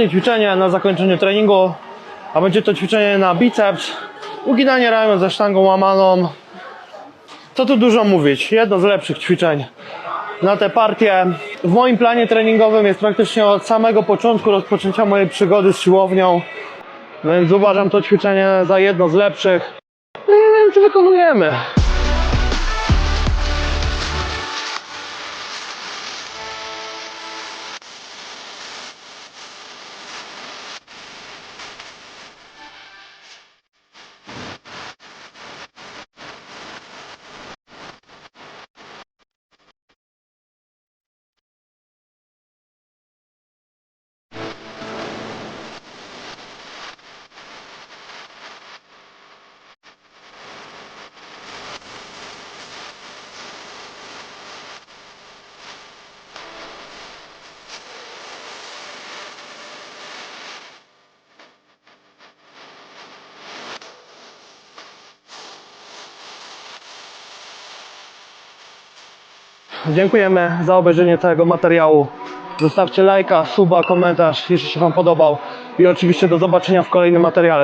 ćwiczenie na zakończenie treningu, a będzie to ćwiczenie na biceps, uginanie ramion ze sztangą łamaną. Co tu dużo mówić, jedno z lepszych ćwiczeń na tę partię. W moim planie treningowym jest praktycznie od samego początku rozpoczęcia mojej przygody z siłownią, więc uważam to ćwiczenie za jedno z lepszych. No Więc wykonujemy. Dziękujemy za obejrzenie całego materiału. Zostawcie lajka, suba, komentarz, jeśli się Wam podobał. I oczywiście do zobaczenia w kolejnym materiale.